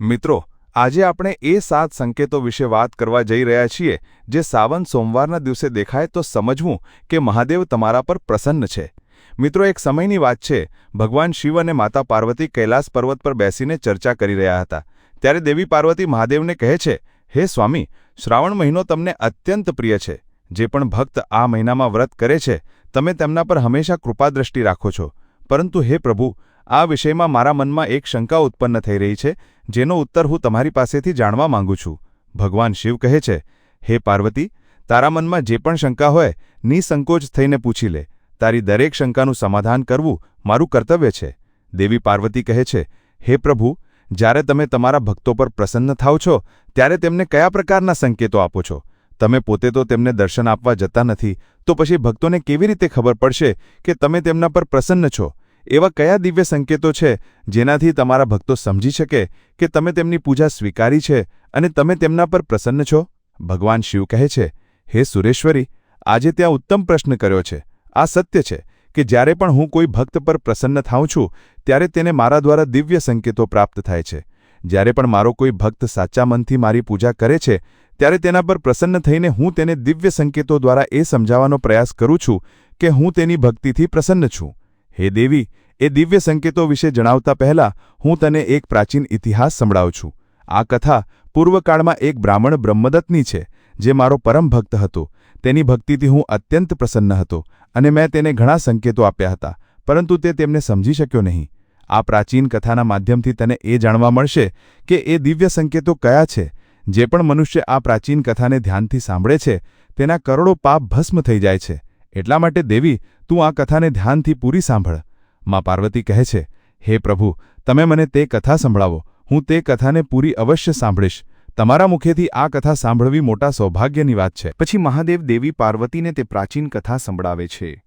મિત્રો, આજે આપણે એ સાત સંકેતો વિશે વાત કરવા જઈ રહ્યા છીએ, જે સાવન સોમવારના દિવસે દેખાય તો સમજવું કે મહાદેવ તમારા પર પ્રસન્ન છે. મિત્રો, એક સમયની વાત છે. ભગવાન શિવ અને માતા પાર્વતી કૈલાસ પર્વત પર બેસીને ચર્ચા કરી રહ્યા હતા. ત્યારે દેવી પાર્વતી મહાદેવને કહે છે, હે સ્વામી, શ્રાવણ મહિનો તમને અત્યંત પ્રિય છે. જે પણ ભક્ત આ મહિનામાં વ્રત કરે છે, તમે તેમના પર હંમેશા કૃપાદ્રષ્ટિ રાખો છો. પરંતુ હે પ્રભુ, આ વિષયમાં મારા મનમાં એક શંકા ઉત્પન્ન થઈ રહી છે, જેનો ઉત્તર હું તમારી પાસેથી જાણવા માંગુ છું. ભગવાન શિવ કહે છે, હે પાર્વતી, તારા મનમાં જે પણ શંકા હોય, નિસંકોચ થઈને પૂછી લે. તારી દરેક શંકાનું સમાધાન કરવું મારું કર્તવ્ય છે. દેવી પાર્વતી કહે છે, હે પ્રભુ, જ્યારે તમે તમારા ભક્તો પર પ્રસન્ન થાવ છો, ત્યારે તેમને કયા પ્રકારના સંકેતો આપો છો? તમે પોતે તો તેમને દર્શન આપવા જતા નથી, તો પછી ભક્તોને કેવી રીતે ખબર પડશે કે તમે તેમના પર પ્રસન્ન છો? એવા કયા દિવ્ય સંકેતો છે જેનાથી તમારા ભક્તો સમજી શકે કે તમે તેમની પૂજા સ્વીકારી છે અને તમે તેમના પર પ્રસન્ન છો? ભગવાન શિવ કહે છે, હે સુરેશ્વરી, આજે ત્યાં ઉત્તમ પ્રશ્ન કર્યો છે. આ સત્ય છે કે જ્યારે પણ હું કોઈ ભક્ત પર પ્રસન્ન થાઉં છું, ત્યારે તેને મારા દ્વારા દિવ્ય સંકેતો પ્રાપ્ત થાય છે. જ્યારે પણ મારો કોઈ ભક્ત સાચા મનથી મારી પૂજા કરે છે, ત્યારે તેના પર પ્રસન્ન થઈને હું તેને દિવ્ય સંકેતો દ્વારા એ સમજાવવાનો પ્રયાસ કરું છું કે હું તેની ભક્તિથી પ્રસન્ન છું. હે દેવી, એ દિવ્ય સંકેતો વિશે જણાવતા પહેલા હું તને એક પ્રાચીન ઇતિહાસ સંભળાવું છું. આ કથા પૂર્વકાળમાં એક બ્રાહ્મણ બ્રહ્મદત્તની છે, જે મારો પરમ ભક્ત હતો. તેની ભક્તિથી હું અત્યંત પ્રસન્ન હતો અને મેં તેને ઘણા સંકેતો આપ્યા હતા, પરંતુ તે તેમને સમજી શક્યો નહીં. આ પ્રાચીન કથાના માધ્યમથી તને એ જાણવા મળશે કે એ દિવ્ય સંકેતો કયા છે, જે પણ મનુષ્ય આ પ્રાચીન કથાને ધ્યાનથી સાંભળે છે, તેના કરોડો પાપ ભસ્મ થઈ જાય છે. એટલા માટે દેવી, તું આ કથાને ધ્યાનથી પૂરી સાંભળ. માં પાર્વતી કહે છે, હે પ્રભુ, તમે મને તે કથા સંભળાવો. હું તે કથાને પૂરી અવશ્ય સાંભળીશ. તમારા મુખેથી આ કથા સાંભળવી મોટા સૌભાગ્યની વાત છે. પછી મહાદેવ દેવી પાર્વતીને તે પ્રાચીન કથા સંભળાવે છે.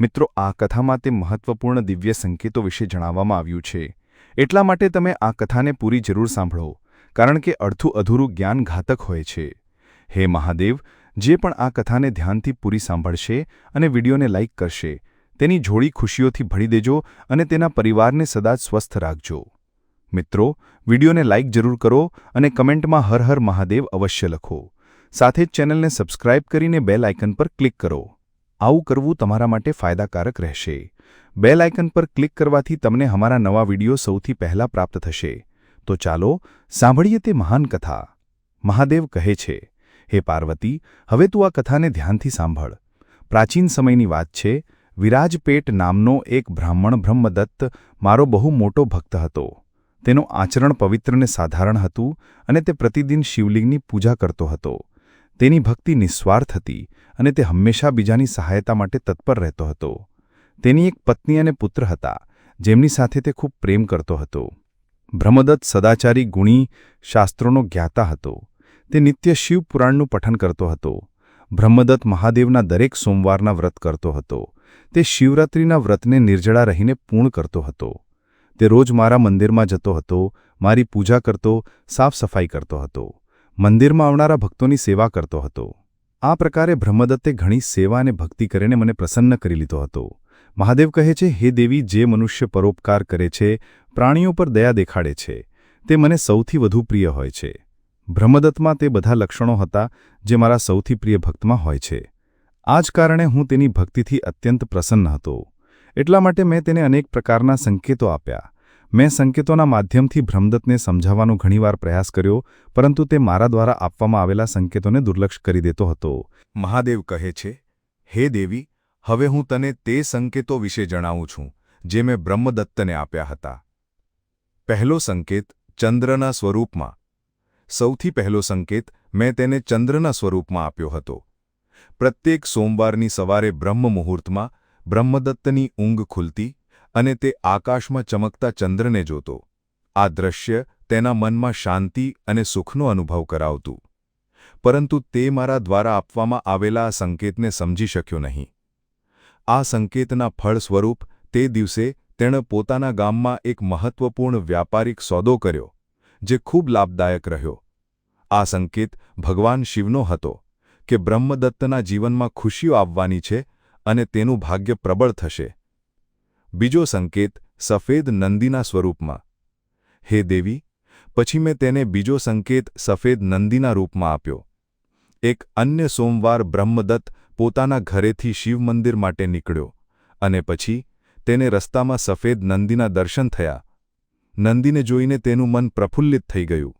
મિત્રો, આ કથામાં તે મહત્વપૂર્ણ દિવ્ય સંકેતો વિશે જણાવવામાં આવ્યું છે. એટલા માટે તમે આ કથાને પૂરી જરૂર સાંભળો, કારણ કે અડધું અધૂરું જ્ઞાન ઘાતક હોય છે. હે મહાદેવ, જે પણ આ કથાને ધ્યાનથી પૂરી સાંભળશે અને વિડીયોને લાઇક કરશે, તેની જોડી ખુશીઓથી ભળી દેજો અને તેના પરિવારને સદા સ્વસ્થ રાખજો. મિત્રો, વિડીયોને લાઇક જરૂર કરો અને કમેન્ટમાં હર હર મહાદેવ અવશ્ય લખો. સાથે જ ચેનલને સબસ્ક્રાઇબ કરીને બેલ આઇકન પર ક્લિક કરો. આવું કરવું તમારા માટે ફાયદાકારક રહેશે. બેલ આઇકન પર ક્લિક કરવાથી તમને અમારા નવા વીડિયો સૌથી પહેલા પ્રાપ્ત થશે. તો ચાલો, સાંભળીએ તે મહાન કથા. મહાદેવ કહે છે, હે પાર્વતી, હવે તું આ કથાને ધ્યાનથી સાંભળ. પ્રાચીન સમયની વાત છે, વિરાજપેટ નામનો એક બ્રાહ્મણ બ્રહ્મદત્ત મારો બહુ મોટો ભક્ત હતો. તેનું આચરણ પવિત્રને સાધારણ હતું અને તે પ્રતિદિન શિવલિંગની પૂજા કરતો હતો. તેની ભક્તિ નિસ્વાર્થ હતી અને તે હંમેશા બીજાની સહાયતા માટે તત્પર રહેતો હતો. તેની એક પત્ની અને પુત્ર હતા, જેમની સાથે તે ખૂબ પ્રેમ કરતો હતો. બ્રહ્મદત્ત સદાચારી ગુણી શાસ્ત્રોનો જ્ઞાતા હતો. તે નિત્ય શિવપુરાણનું પઠન કરતો હતો. બ્રહ્મદત્ત મહાદેવના દરેક સોમવારના વ્રત કરતો હતો. તે શિવરાત્રિના વ્રતને નિર્જળા રહીને પૂર્ણ કરતો હતો. તે રોજ મારા મંદિરમાં જતો હતો, મારી પૂજા કરતો, સાફ સફાઈ કરતો હતો. મંદિરમાં આવનારા ભક્તોની સેવા કરતો હતો. આ પ્રકારે બ્રહ્મદત્તે ઘણી સેવા અને ભક્તિ કરીને મને પ્રસન્ન કરી લીધો હતો. મહાદેવ કહે છે, હે દેવી, જે મનુષ્ય પરોપકાર કરે છે, પ્રાણીઓ પર દયા દેખાડે છે, તે મને સૌથી વધુ પ્રિય હોય છે. બ્રહ્મદત્તમાં તે બધા લક્ષણો હતા, જે મારા સૌથી પ્રિય ભક્તમાં હોય છે. આ જ કારણે હું તેની ભક્તિથી અત્યંત પ્રસન્ન હતો. એટલા માટે મેં તેને અનેક પ્રકારના સંકેતો આપ્યા. મેં સંકેતોના માધ્યમથી ભ્રમદત્તને સમજાવવાનો ઘણીવાર પ્રયાસ કર્યો, પરંતુ તે મારા દ્વારા આપવામાં આવેલા સંકેતોને દુર્લક્ષ કરી દેતો હતો. મહાદેવ કહે છે, હે દેવી, હવે હું તને તે સંકેતો વિશે જણાવું છું, જે મેં બ્રહ્મદત્તને આપ્યા હતા. પહેલો સંકેત, ચંદ્રના સ્વરૂપમાં. સૌથી પહેલો સંકેત, મેં તેને ચંદ્રના સ્વરૂપમાં આપ્યો હતો. પ્રત્યેક સોમવારની સવારે બ્રહ્મ મુહૂર્તમાં બ્રહ્મદત્તની ઊંઘ ખુલતી અને તે આકાશમાં ચમકતા ચંદ્રને જોતો. આ દ્રશ્ય તેના મનમાં શાંતિ અને સુખનો અનુભવ કરાવતું. પરંતુ તે મારા દ્વારા આપવામાં આવેલા આ સંકેતને સમજી શક્યો નહીં. આ સંકેતના ફળ સ્વરૂપ તે દિવસે તેણે પોતાના ગામમાં એક મહત્વપૂર્ણ વ્યાપારિક સોદો કર્યો, જે ખૂબ લાભદાયક રહ્યો. આ સંકેત ભગવાન શિવનો હતો, કે બ્રહ્મદત્તના જીવનમાં ખુશીઓ આવવાની છે અને તેનું ભાગ્ય પ્રબળ થશે. બીજો સંકેત સફેદ નંદીના સ્વરૂપમાં. હે દેવી, પછી મેં તેને બીજો સંકેત સફેદ નંદીના રૂપમાં આપ્યો. એક અન્ય સોમવાર બ્રહ્મદત્ત પોતાના ઘરેથી શિવ મંદિર માટે નીકળ્યો અને પછી તેને રસ્તામાં સફેદ નંદીના દર્શન થયા. નંદીને જોઈને તેનું મન પ્રફુલ્લિત થઈ ગયું.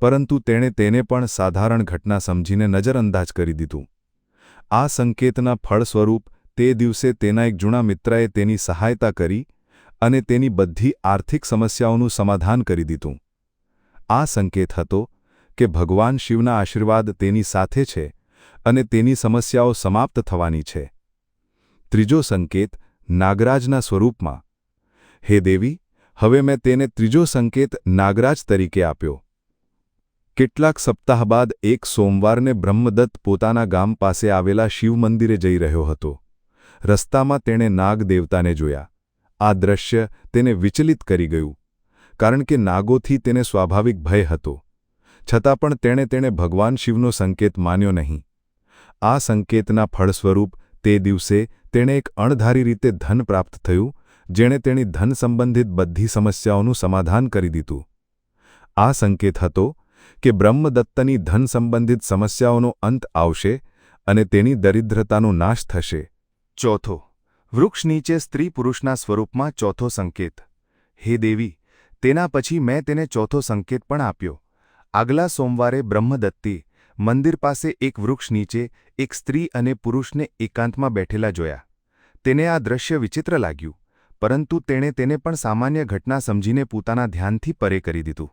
પરંતુ તેણે તેને પણ સાધારણ ઘટના સમજીને નજરઅંદાજ કરી દીધું. આ સંકેતના ફળ સ્વરૂપ તે દિવસે તેના એક જૂના મિત્રએ તેની સહાયતા કરી અને તેની બધી આર્થિક સમસ્યાઓનું સમાધાન કરી દીધું. આ સંકેત હતો કે ભગવાન શિવના આશીર્વાદ તેની સાથે છે અને તેની સમસ્યાઓ સમાપ્ત થવાની છે. ત્રીજો સંકેત નાગરાજના સ્વરૂપમાં. હે દેવી, હવે મેં તેને ત્રીજો સંકેત નાગરાજ તરીકે આપ્યો. કેટલાક સપ્તાહ બાદ એક સોમવારને બ્રહ્મદત્ત પોતાના ગામ પાસે આવેલા શિવ મંદિરે જઈ રહ્યો હતો. રસ્તામાં તેણે નાગ દેવતાને જોયા. આ દ્રશ્ય તેને વિચલિત કરી ગયું, કારણ કે નાગોથી તેને સ્વાભાવિક ભય હતો. છતાં પણ તેણે તેણે ભગવાન શિવનો સંકેત માન્યો નહીં. આ સંકેતના ફળ સ્વરૂપ તે દિવસે તેણે એક અણધારી રીતે ધન પ્રાપ્ત થયું, જેણે તેની ધન સંબંધિત બધી સમસ્યાઓનું સમાધાન કરી દીધું. આ સંકેત હતો કે બ્રહ્મદત્તની ધન સંબંધિત સમસ્યાઓનો અંત આવશે અને તેની દરિદ્રતાનો નાશ થશે. ચોથો, વૃક્ષ નીચે સ્ત્રી પુરુષના સ્વરૂપમાં ચોથો સંકેત. હે દેવી, તેના પછી મેં તેને ચોથો સંકેત પણ આપ્યો. આગલા સોમવારે બ્રહ્મદત્તી મંદિર પાસે એક વૃક્ષ નીચે એક સ્ત્રી અને પુરુષને એકાંતમાં બેઠેલા જોયા. તેને આ દ્રશ્ય વિચિત્ર લાગ્યું, પરંતુ તેણે તેને પણ સામાન્ય ઘટના સમજીને પોતાના ધ્યાનથી પરે કરી દીધું.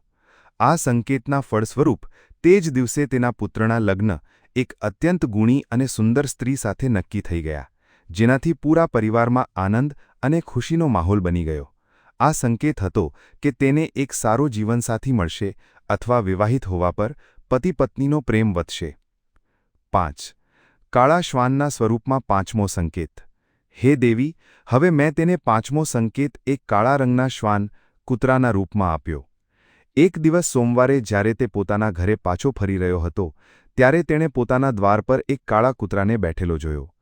આ સંકેતના ફળસ્વરૂપ તે જ દિવસે તેના પુત્રના લગ્ન એક અત્યંત ગુણી અને સુંદર સ્ત્રી સાથે નક્કી થઈ ગયા. જેનાથી પૂરા પરિવારમાં આનંદ અને ખુશીનો માહોલ બની ગયો. આ સંકેત હતો કે તેને એક સારો જીવનસાથી મળશે અથવા વિવાહિત હોવા પર પતિ પત્નીનો પ્રેમ વધશે. પાંચ. કાળા શ્વાનના સ્વરૂપમાં પાંચમો સંકેત. હે દેવી, હવે મેં તેને પાંચમો સંકેત એક કાળા રંગના શ્વાન કૂતરાના રૂપમાં આપ્યો. એક દિવસ સોમવારે જ્યારે તે પોતાના ઘરે પાછો ફરી રહ્યો હતો, ત્યારે તેણે પોતાના દ્વાર પર એક કાળા કૂતરાને બેઠેલો જોયો.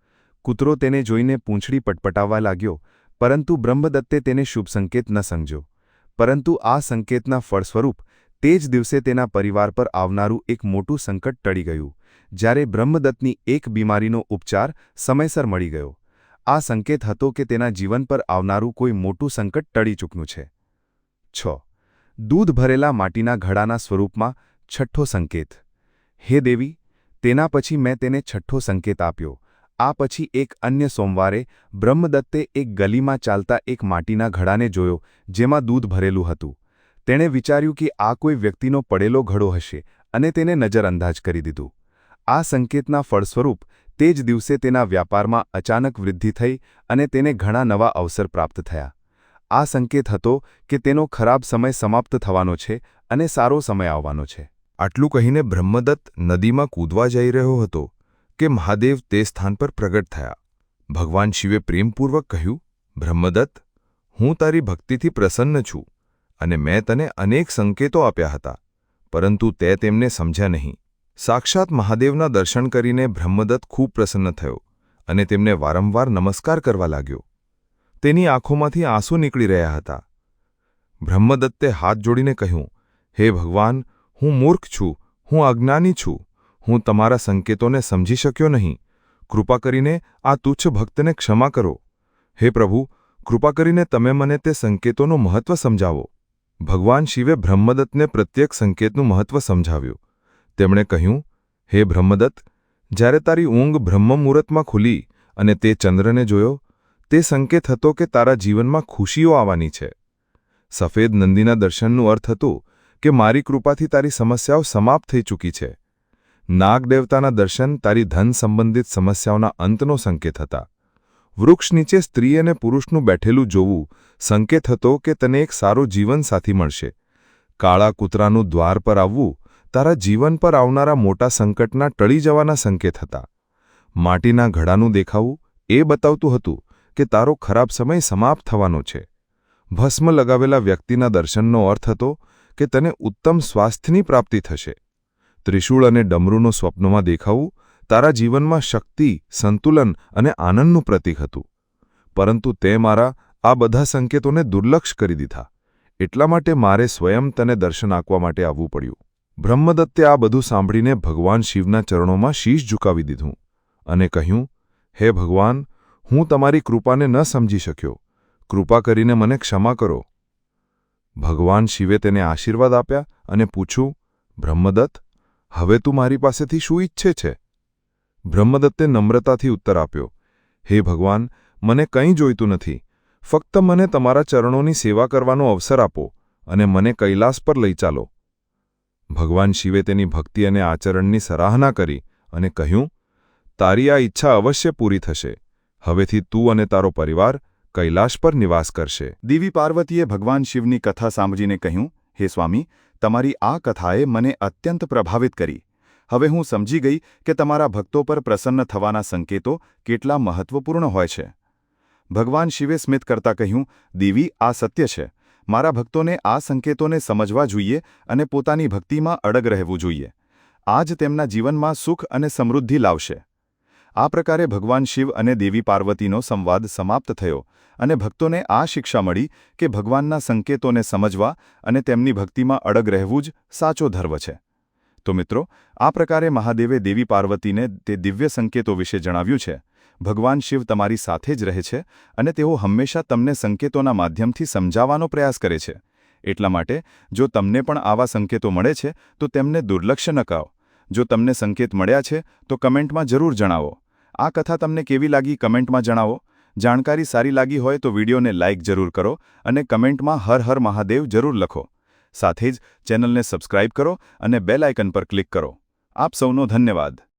કૂતરો તેને જોઈને પૂંછડી પટપટાવવા લાગ્યો, પરંતુ બ્રહ્મદત્તે તેને શુભ સંકેત ન સમજ્યો. પરંતુ આ સંકેતના ફળ સ્વરૂપ તે જ દિવસે તેના પરિવાર પર આવનારું એક મોટું સંકટ ટળી ગયું, જ્યારે બ્રહ્મદત્તની એક બીમારીનો ઉપચાર સમયસર મળી ગયો. આ સંકેત હતો કે તેના જીવન પર આવનારું કોઈ મોટું સંકટ ટળી ચૂક્યું છે. છ. દૂધ ભરેલા માટીના ઘડાના સ્વરૂપમાં છઠ્ઠો સંકેત. હે દેવી, તેના પછી મેં તેને છઠ્ઠો સંકેત આપ્યો. આ પછી એક અન્ય સોમવારે બ્રહ્મદત્તે એક ગલીમાં ચાલતા એક માટીના ઘડાને જોયો, જેમાં દૂધ ભરેલું હતું. તેણે વિચાર્યું કે આ કોઈ વ્યક્તિનો પડેલો ઘડો હશે અને તેને નજરઅંદાજ કરી દીધું. આ સંકેતના ફળસ્વરૂપ, તે જ દિવસે તેના વ્યાપારમાં અચાનક વૃદ્ધિ થઈ અને તેને ઘણા નવા અવસર પ્રાપ્ત થયા. આ સંકેત હતો કે તેનો ખરાબ સમય સમાપ્ત થવાનો છે અને સારો સમય આવવાનો છે. આટલું કહીને બ્રહ્મદત્ત નદીમાં કૂદવા જઈ રહ્યો હતો. કે મહાદેવ તે સ્થાન પર પ્રગટ થયા. ભગવાન શિવે પ્રેમપૂર્વક કહ્યું, બ્રહ્મદત્ત, હું તારી ભક્તિથી પ્રસન્ન છું અને મેં તને અનેક સંકેતો આપ્યા હતા, પરંતુ તે તેમને સમજ્યા નહીં. સાક્ષાત મહાદેવના દર્શન કરીને બ્રહ્મદત્ત ખૂબ પ્રસન્ન થયો અને તેમને વારંવાર નમસ્કાર કરવા લાગ્યો. તેની આંખોમાંથી આંસુ નીકળી રહ્યા હતા. બ્રહ્મદત્તે હાથ જોડીને કહ્યું, હે ભગવાન, હું મૂર્ખ છું, હું અજ્ઞાની છું. હું તમારા સંકેતોને સમજી શક્યો નહીં. કૃપા કરીને આ તુચ્છ ભક્તને ક્ષમા કરો. હે પ્રભુ, કૃપા કરીને તમે મને તે સંકેતોનું મહત્વ સમજાવો. ભગવાન શિવે બ્રહ્મદત્તને પ્રત્યેક સંકેતનું મહત્વ સમજાવ્યું. તેમણે કહ્યું, હે બ્રહ્મદત્ત, જ્યારે તારી ઊંઘ બ્રહ્મ મુહૂર્તમાં ખુલી અને તે ચંદ્રને જોયો, તે સંકેત હતો કે તારા જીવનમાં ખુશીઓ આવવાની છે. સફેદ નંદીના દર્શનનું અર્થ હતું કે મારી કૃપાથી તારી સમસ્યાઓ સમાપ્ત થઈ ચૂકી છે. નાગદેવતાના દર્શન તારી ધન સંબંધિત સમસ્યાઓના અંતનો સંકેત હતા. વૃક્ષ નીચે સ્ત્રી અને પુરુષનું બેઠેલું જોવું સંકેત હતો કે તને એક સારો જીવનસાથી મળશે. કાળા કૂતરાનું દ્વાર પર આવવું તારા જીવન પર આવનારા મોટા સંકટના ટળી જવાના સંકેત હતા. માટીના ઘડાનું દેખાવું એ બતાવતું હતું કે તારો ખરાબ સમય સમાપ્ત થવાનો છે. ભસ્મ લગાવેલા વ્યક્તિના દર્શનનો અર્થ હતો કે તને ઉત્તમ સ્વાસ્થ્યની પ્રાપ્તિ થશે. ત્રિશૂળ અને ડમરૂનો સ્વપ્નમાં દેખાવું તારા જીવનમાં શક્તિ, સંતુલન અને આનંદનું પ્રતીક હતું. પરંતુ તે મારા આ બધા સંકેતોને દુર્લક્ષ કરી દીધા. એટલા માટે મારે સ્વયં તને દર્શન આપવા માટે આવવું પડ્યું. બ્રહ્મદત્તે આ બધું સાંભળીને ભગવાન શિવના ચરણોમાં શીશ ઝુકાવી દીધું અને કહ્યું, હે ભગવાન, હું તમારી કૃપાને ન સમજી શક્યો. કૃપા કરીને મને ક્ષમા કરો. ભગવાન શિવે તેને આશીર્વાદ આપ્યા અને પૂછ્યું, બ્રહ્મદત્ત હવે તું મારી પાસેથી શું ઈચ્છે છે? બ્રહ્મદત્તે નમ્રતાથી ઉત્તર આપ્યો, હે ભગવાન, મને કંઈ જોઈતું નથી. ફક્ત મને તમારા ચરણોની સેવા કરવાનો અવસર આપો અને મને કૈલાસ પર લઈ ચાલો. ભગવાન શિવે તેની ભક્તિ અને આચરણની સરાહના કરી અને કહ્યું, તારી આ ઈચ્છા અવશ્ય પૂરી થશે. હવેથી તું અને તારો પરિવાર કૈલાશ પર નિવાસ કરશે. દેવી પાર્વતીએ ભગવાન શિવની કથા સાંભળીને કહ્યું, હે સ્વામી તમારી આ કથાએ મને અત્યંત પ્રભાવિત કરી. હવે હું સમજી ગઈ કે તમારા ભક્તો પર પ્રસન્ન થવાના સંકેતો કેટલા મહત્વપૂર્ણ હોય છે. ભગવાન શિવે સ્મિત કરતા કહ્યું, દેવી, આ સત્ય છે. મારા ભક્તોને આ સંકેતોને સમજવા જોઈએ અને પોતાની ભક્તિમાં અડગ રહેવું જોઈએ. આ જ તેમના જીવનમાં સુખ અને સમૃદ્ધિ લાવશે. આ પ્રકારે ભગવાન શિવ અને દેવી પાર્વતીનો સંવાદ સમાપ્ત થયો અને ભક્તોને આ શિક્ષા મળી કે ભગવાનના સંકેતોને સમજવા અને તેમની ભક્તિમાં અડગ રહેવું જ સાચો ધર્મ છે. તો મિત્રો, આ પ્રકારે મહાદેવે દેવી પાર્વતીને તે દિવ્ય સંકેતો વિશે જણાવ્યું છે. ભગવાન શિવ તમારી સાથે જ રહે છે અને તેઓ હંમેશા તમને સંકેતોના માધ્યમથી સમજાવવાનો પ્રયાસ કરે છે. એટલા માટે, જો તમને પણ આવા સંકેતો મળે છે, તો તેમને દુર્લક્ષ ન કરો જો તમને સંકેત મળ્યા છે, તો કમેન્ટમાં જરૂર જણાવો. આ કથા તમને કેવી લાગી કમેન્ટમાં જણાવો. જાણકારી સારી લાગી હોય તો વિડીયોને લાઇક જરૂર કરો અને કમેન્ટમાં હર હર મહાદેવ જરૂર લખો. સાથે જ ચેનલને સબસ્ક્રાઇબ કરો અને બેલ આઇકન પર ક્લિક કરો. આપ સૌનો ધન્યવાદ.